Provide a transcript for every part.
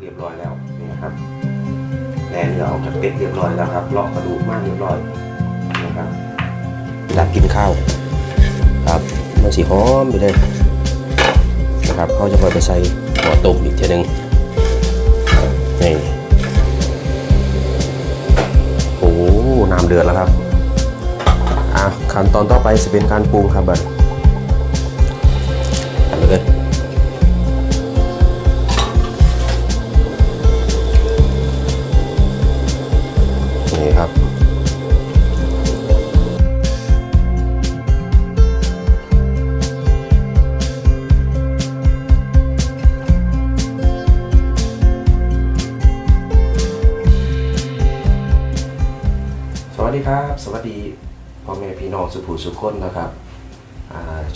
เรียบร้อยแล้วนี่ครับแล่เนื้อออกจากเป็ดเรียบร้อยแล้วครับเลาะกระดูกมากเรียบร้อยนะครับอยากกินข้าวครับมันสีหอมไปเลยนะครับเขาจะพอไปใส่หัวต้มอีกทีหนึ่งนี่โอ้น้ำเดือดแล้วครับอะขั้นตอนต่อไปจะเป็นการปรุงครับบัด สุภูสุขคนนะครับ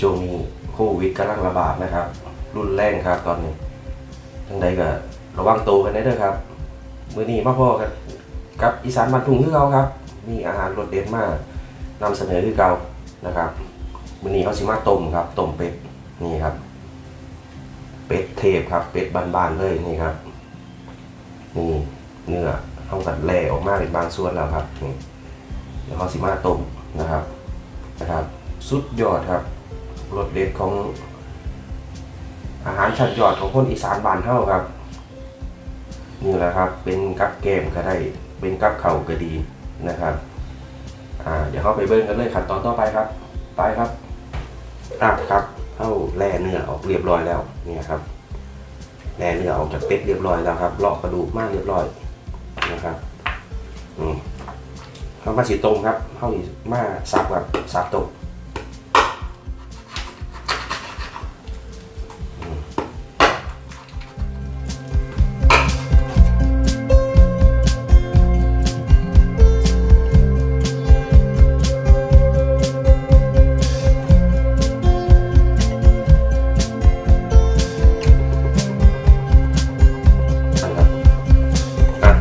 ช่วงนี้โควิดกำลังระบาดนะครับ รุนแรงครับตอนนี้ทั้งใดก็ระวังตัวกันได้ด้วยครับ มื้อนี้มาพ่อกันกับอีสานบ้านทุ่งคือเก่าครับ มีอาหารรสเด็ดมากนำเสนอคือเก่านะครับมื้อนี้เขาสิมาต้มครับต้มเป็ดนี่ครับ เป็ดเทพครับ เป็ดบานๆเลยนี่ครับนี่เนื้อเขากัดแล่ออกมาเป็นบางส่วนแล้วครับนี่เดี๋ยวเขาสิมาต้มนะครับ นะครับ สุดยอดครับรสเด็ดของอาหารชั้นยอดของคนอีสานบ้านเฮาครับ นี่แหละครับ เป็นกับแกมก็ได้ เป็นกับเข่าก็ดีนะครับ อ่า เดี๋ยวเข้าไปเบิ้งกันเลยขั้นตอนต่อไปครับ ไปครับอะครับเข้าแล่เนื้อออกเรียบร้อยแล้วเนี่ยครับแล่เนื้อออกจากเป็ดเรียบร้อยแล้วครับเลาะกระดูกมากเรียบร้อยนะครับ อืม เข้ามาสีตรงครับเข้าอีมาซับครับซับตรง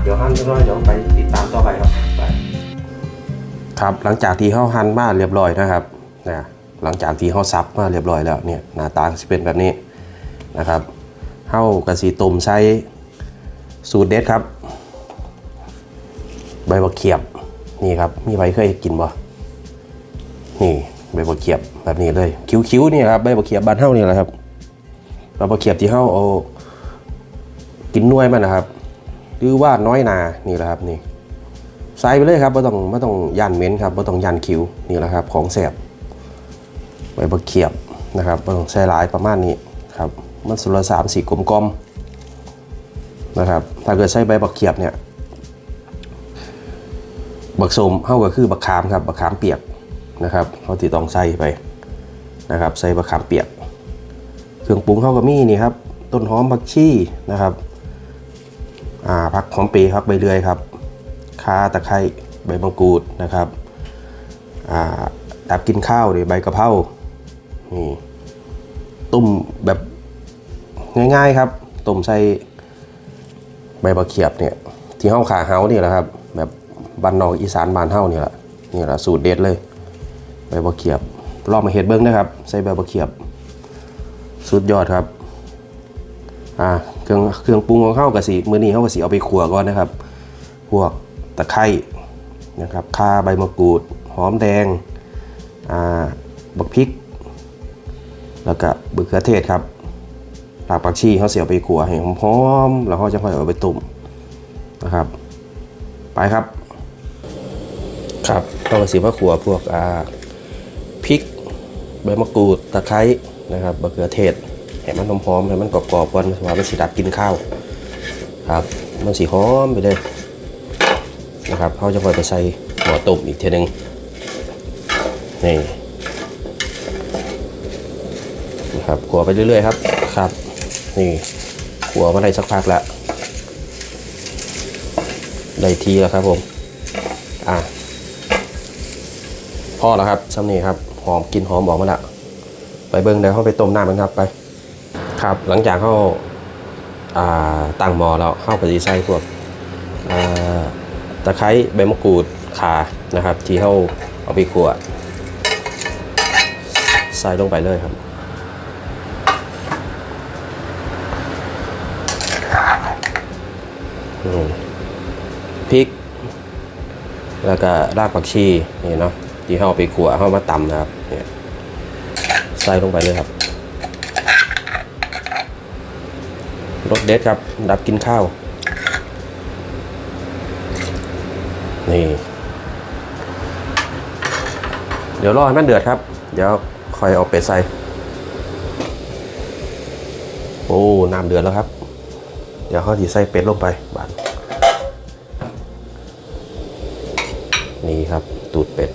เดี๋ยวหั่นเรียบร้อยเดี๋ยวไป ครับหลังจากที่เขาหั่นมาเรียบร้อยนะครับนะหลังจากที่เขาซับมาเรียบร้อยแล้วเนี่ยหน้าตาจะเป็นแบบนี้นะครับเข้ากระสีตุ่มใช้สูตรเด็ดครับ ใบบักเขียบนี่ครับมีใบเคยกินบ่นี่ใบบักเขียบแบบนี้เลย คิ้วๆนี่ครับใบบักเขียบบ้านเฮานี่แหละครับใบบักเขียบที่เฮาเอากินน่วยมันนะครับ หรือว่าน้อยนานี่แหละครับนี่ ใส่ไปเลยครับไม่ต้องไม่ต้องยันเม้นครับไม่ต้องยันคิ้วนี่แหละครับของแสบใบบักเขียบนะครับบ่ต้องใส่หลายประมาณนี้ครับมันสุรสามสี่กลมๆนะครับถ้าเกิดใส่ใบบักเขียบเนี่ยบักสมเท่ากับคือบักขามครับบักขามเปียกนะครับเขาติดต้องใส่ไปนะครับใส่บักขามเปียก เครื่องปรุงเข้ากับมีนี่ครับต้นหอมผักชีนะครับอ่าผักหอมเปรย์ครับใบเลื่อยครับ ข่าตะไคร้ใบมะกรูดนะครับอ่าดับกินข้าวดิใบกะเพรานี่ต้มแบบง่ายๆครับต้มใส่ใบมะเขียบเนี่ยที่เฮาขาเฮานี่แหละครับ แบบบ้านนอกอีสานบ้านเฮานี่แหละนี่แหละสูตรเด็ดเลยใบมะเขียบลองมาเห็ดเบิ้งนะครับ ใส่ใบมะเขียบ สุดยอดครับอ่าเครื่องเครื่องปรุงของเข้ากะสีมื้อนี้เข้ากะสีเอาไปขัวก่อนนะครับ พวก ตะไคร้นะครับข่าใบมะกรูด หอมแดงอ่าบักพริก แล้วก็มะเขือเทศครับรากผักชีเขาเสียไปขัวให้หอมๆแล้วเขาจะค่อยเอาไปตุ่มนะครับ ไปครับ ครับเข้ากะสีมาขัวพวกอ่าพริกใบมะกรูดตะไคร้นะครับมะเขือเทศให้มันหอมๆให้มันกรอบๆก่อนว่ามันสิดับกินข้าวครับ มันสีหอมไปเลย นะครับเขาจะคอยไปใส่หัวต้มอีกทีหนึงนี่นะครับขัวไปเรื่อยๆครับครับนี่ขัวมาได้สักพักแล้วได้ทีแล้วครับผมอะพอแล้วครับซ้ำนี้ครับหอมกลินหอมออกมาแล้วไปเบิ้งเดี๋ยวเขาไปต้มน้ำกันครับไป ครับหลังจากเขาอ่าตั้งหม้อแล้วเข้าไปใส่พวกอ่า ตะไคร้ใบมะกรูดขานะครับ ที่เขาเอาไปขัวใส่ลงไปเลยครับพริก แล้วก็รากผักชีนี่เนาะที่เฮาไปขัวเฮามาตำนะครับเนี่ยใส่ลงไปเลยครับรสเด็ดครับ ดับกินข้าว นี่ เดี๋ยวรอให้มันเดือดครับ เดี๋ยวคอยเอาเป็ดใส่ โอ้ น้ำเดือดแล้วครับ เดี๋ยวเขาจะใส่เป็ดลงไปบานนี่ครับ ตูดเป็ด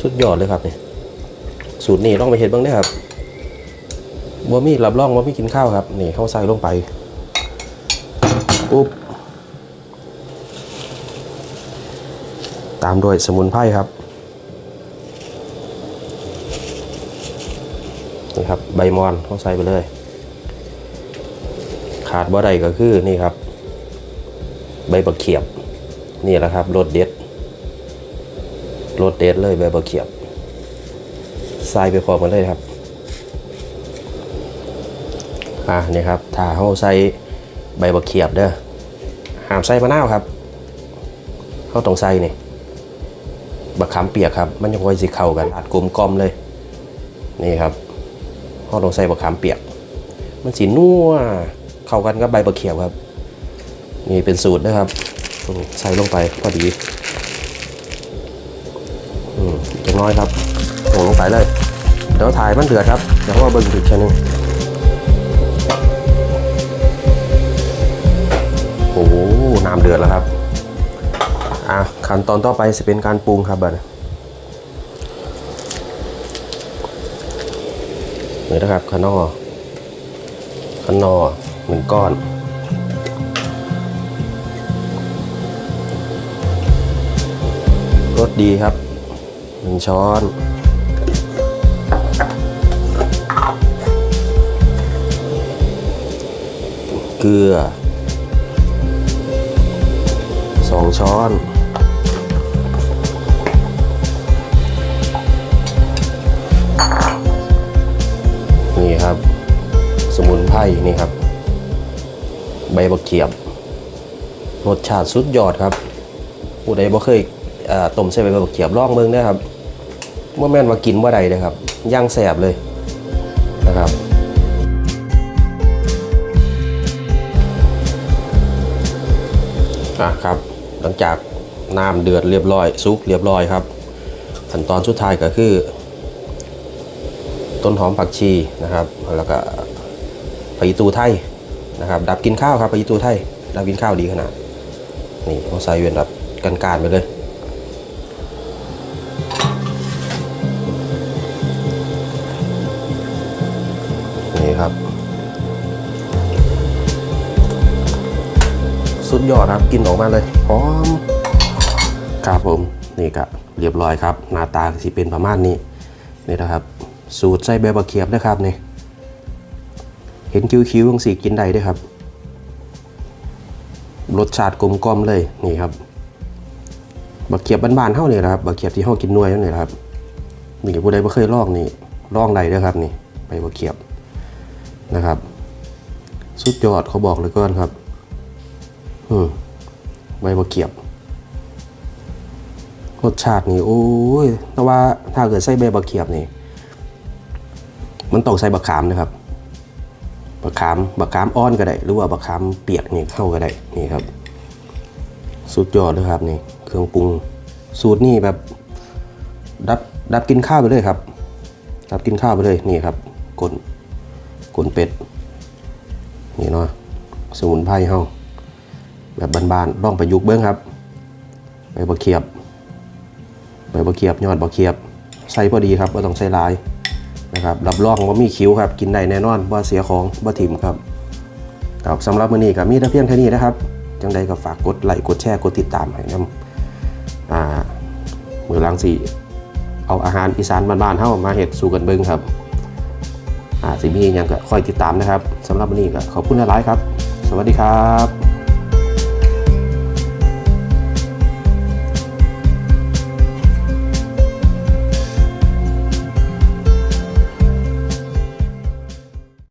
สุดยอดเลยครับนี่สูตรนี้ต้องไปเห็นบ้างเด้ครับบ่มีรับรองว่ามีกินข้าวครับ นี่เขาใส่ลงไป ปุ๊บ ตามด้วยสมุนไพรครับ นี่ครับ ใบมอนเขาใส่ไปเลย ขาดบ่ได้ก็คือนี่ครับ ใบบักเขียบ นี่แหละครับรสเด็ดรสเด็ดเลยใบบักเขียบใส่ไปพร้อมกันเลยครับอ่านี่ครับถ้าเขาใส่ ใบบักเขียบเด้อห้ามใส่มะนาวครับเขาต้องใส่นี่บักขามเปียกครับ มันจะค่อยสิเข้ากันอัดกลมกลมเลยนี่ครับเราต้องใส่บักขามเปียก มันสีนัวเข้ากันกับใบบักเขียบครับ นี่เป็นสูตรนะครับใส่ลงไปพอดีอืมจะน้อยครับโงลงไปเลยเดี๋ยวถ่ายมันเดือดครับเดี๋ยวว่าเบิ้งอีกชั้นนึ น้ำเดือดแล้วครับอะขั้นตอนต่อไปจะเป็นการปรุงครับบัดนี้นี่นะครับขนอขนอหนึ่งก้อนรสดีครับหนึ่งช้อนเกลือ สองช้อน นี่ครับ สมุนไพรนี่ครับ ใบบักเขียบ รสชาติสุดยอดครับ ผู้ใดบ่เคยต้มใส่ใบบักเขียบลองเบิ่งนะครับว่าแม่นว่ากินว่าใดเลยครับย่างแสบเลยนะครับอะครับ หลังจากน้ำเดือดเรียบร้อยซุกเรียบร้อยครับ ขั้นตอนสุดท้ายก็คือ ต้นหอมผักชีนะครับ แล้วก็ผักอีตูไทยนะครับดับกินข้าวครับผักอีตูไทยดับกินข้าวดีขนาดนี่เขาใส่เวียนแบบกันการไปเลยนี่ครับ สุดยอดครับกินออกมาเลยหอมครับผมนี่ก็เรียบร้อยครับ หน้าตาสิเป็นประมาณนี้นี่นะครับ สูตรใส่ใบบะเขียบนะครับนี่เห็นคิ้วๆต้องสีกินได้ด้วยครับ รสชาติกลมกล่อมเลยนี่ครับบะเขียบบ้านๆเท่านี่แหละครับบะเขียบที่เฮากินนวยนั่นแหละครับนี่ผู้ใดบ่เคยลองนี่ลองได้ด้อครับนี่ใบบะเขียบนะครับ สุดยอดเขาบอกเลยก่อนครับ ใบบะเขียบรสชาตินี่โอ้ยแต่ว่าถ้าเกิดใส่ใบบะเขียบนี่ มันต้องใส่บะขามนะครับบะขามบะขามอ่อนก็ได้ หรือว่าบะขามเปียกนี่เข้าก็ได้นี่ครับ สุดยอดเลยครับนี่ เครื่องปรุงสูตรนี่แบบ ดับดับกินข้าวไปเลยครับ ดับกินข้าวไปเลยนี่ครับกลนกลนเป็ดนี่เนาะสมุนไพรเฮา แบบบ้านๆลองประยุกต์เบิ้องครับใบบะเขียบใบบะเขียบยอดบะเขียบใส่พอดีครับไม่ต้องใส่หลายนะครับรับรองว่ามีคิ้วครับ กินได้แน่นอนว่าเสียของว่าถิ่มครับครับสำหรับมื้อนี้ก็มีแต่เพียงเท่นี้นะครับ จังใดก็ฝากกดไลค์กดแชร์กดติดตามให้นำอ่ามือลังสิเอาอาหารอีสานบ้านๆเฮามาเฮ็ดสู่กันเบิ่งครับอ่าสิมีหยังก็คอยติดตามนะครับสำหรับมื้อนี้ก็ขอบคุณหลายๆครับ สวัสดีครับ